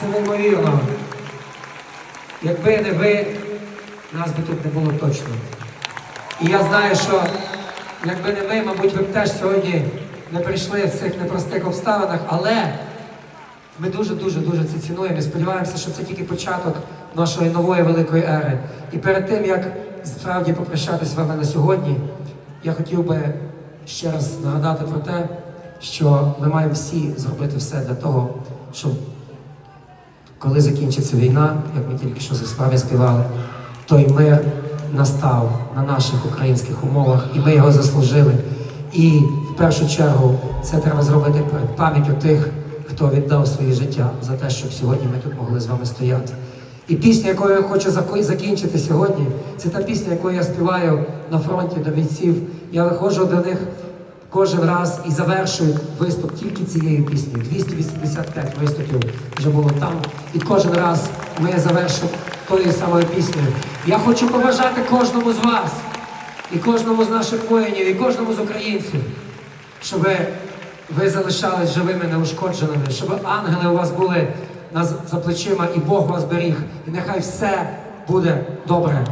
Це неймовірно. Якби не ви, нас би тут не було точно. І я знаю, що якби не ви, мабуть, ви б теж сьогодні не прийшли в цих непростих обставинах, але ми дуже-дуже дуже це цінуємо і сподіваємося, що це тільки початок нашої нової великої ери. І перед тим, як справді попрощатися з вами на сьогодні, я хотів би ще раз нагадати про те, що ми маємо всі зробити все для того, щоб коли закінчиться війна, як ми тільки що з вами співали, той мир настав на наших українських умовах, і ми його заслужили. І в першу чергу це треба зробити перед пам'яттю тих, хто віддав своє життя за те, щоб сьогодні ми тут могли з вами стояти. І пісня, якою я хочу закінчити сьогодні, це та пісня, яку я співаю на фронті до бійців. Я виходжу до них кожен раз і завершую виступ тільки цією піснею. 285 виступів вже було там. І кожен раз ми завершимо тою самою піснею. Я хочу побажати кожному з вас, і кожному з наших воїнів, і кожному з українців, щоб ви залишались живими, неушкодженими, щоб ангели у вас були за плечима, і Бог вас беріг. І нехай все буде добре.